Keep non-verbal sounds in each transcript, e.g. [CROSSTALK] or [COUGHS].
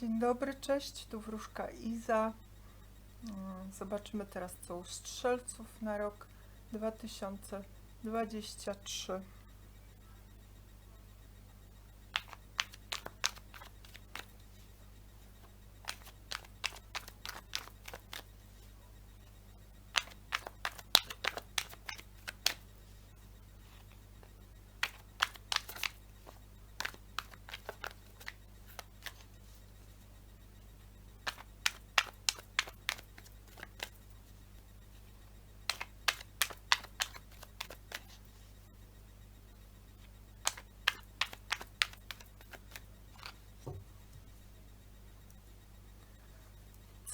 Dzień dobry, cześć, tu wróżka Iza. Mm, Zobaczymy teraz co u strzelców na rok 2023.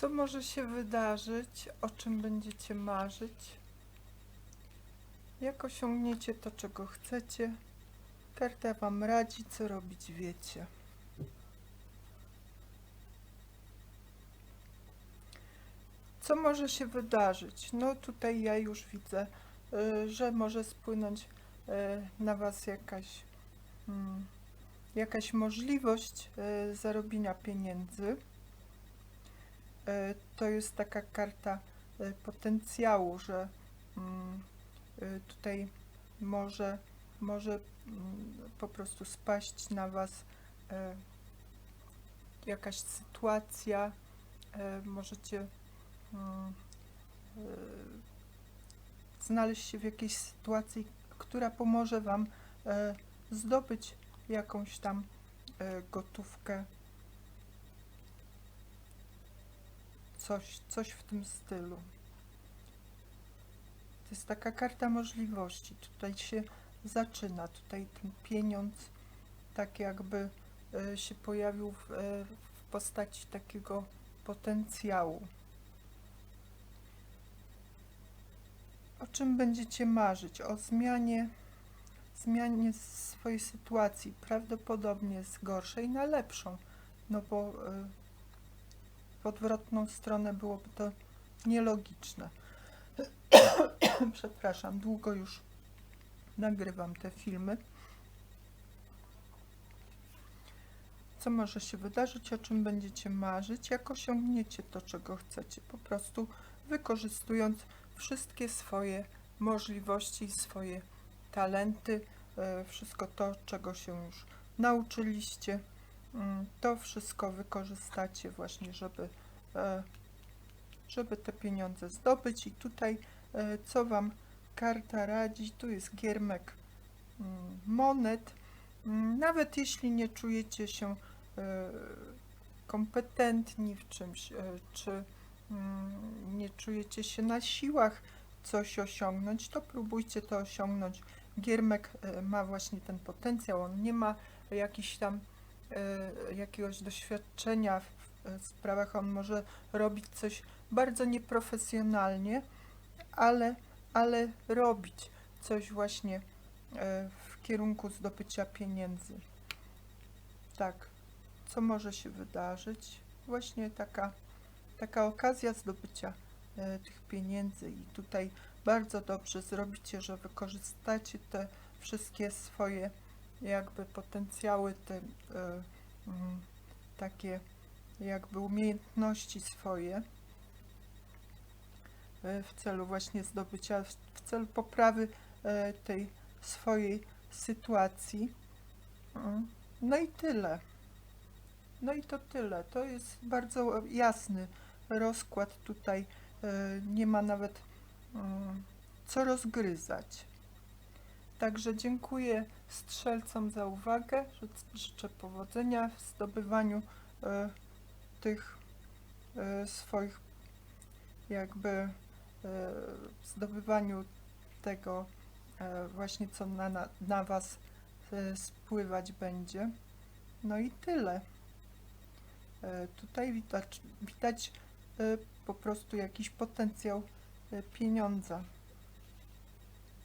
Co może się wydarzyć? O czym będziecie marzyć? Jak osiągniecie to, czego chcecie? Karta Wam radzi, co robić wiecie. Co może się wydarzyć? No tutaj ja już widzę, y, że może spłynąć y, na Was jakaś, mm, jakaś możliwość y, zarobienia pieniędzy. E, to jest taka karta e, potencjału, że mm, e, tutaj może, może mm, po prostu spaść na Was jakaś sytuacja, możecie mm, znaleźć się w jakiejś sytuacji, która pomoże Wam zdobyć jakąś tam gotówkę coś, coś w tym stylu. To jest taka karta możliwości. Tutaj się zaczyna, tutaj ten pieniądz tak jakby e, się pojawił w, e, w postaci takiego potencjału. O czym będziecie marzyć? O zmianie, zmianie swojej sytuacji, prawdopodobnie z gorszej na lepszą, no bo e, w odwrotną stronę byłoby to nielogiczne. [COUGHS] Przepraszam, długo już nagrywam te filmy. Co może się wydarzyć, o czym będziecie marzyć, jak osiągniecie to, czego chcecie, po prostu wykorzystując wszystkie swoje możliwości, swoje talenty, e, wszystko to, czego się już nauczyliście to wszystko wykorzystacie właśnie, żeby, e, żeby te pieniądze zdobyć. I tutaj e, co Wam karta radzi, tu jest giermek mm, monet. Mm, Nawet jeśli nie czujecie się e, kompetentni w czymś, czy nie czujecie się na siłach coś osiągnąć, to próbujcie to osiągnąć. Giermek ma właśnie ten potencjał, on nie ma jakichś tam jakiegoś doświadczenia w, sprawach, on może robić coś bardzo nieprofesjonalnie, ale, ale robić coś właśnie e, w kierunku zdobycia pieniędzy. Tak, co może się wydarzyć? Właśnie taka, taka okazja zdobycia e, tych pieniędzy i tutaj bardzo dobrze zrobicie, że wykorzystacie te wszystkie swoje jakby potencjały, te e, mm, takie jakby umiejętności swoje e, w celu właśnie zdobycia, w- celu poprawy e, tej swojej sytuacji. Mm, No i tyle. No i to tyle. To jest bardzo jasny rozkład tutaj. Nie ma nawet mm, co rozgryzać. Także dziękuję strzelcom za uwagę. Ży- Życzę powodzenia w zdobywaniu e, tych e, swoich, jakby e, zdobywaniu tego e, właśnie, co na, na, na Was spływać będzie. No i tyle. Tutaj widać, widać po prostu jakiś potencjał e, pieniądza.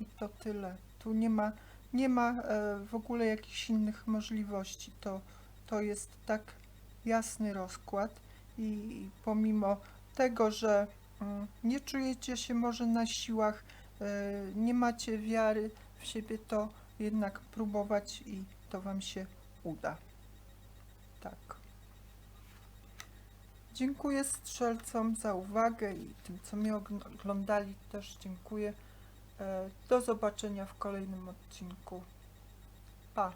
I to tyle. Tu nie ma, nie ma e, w ogóle jakichś innych możliwości. To, to jest tak jasny rozkład i pomimo tego, że mm, nie czujecie się może na siłach, e, nie macie wiary w siebie, to jednak próbować i to Wam się uda. Tak. Dziękuję strzelcom za uwagę i tym, co mnie ogl- oglądali, też dziękuję. E, Do zobaczenia w kolejnym odcinku. Pa!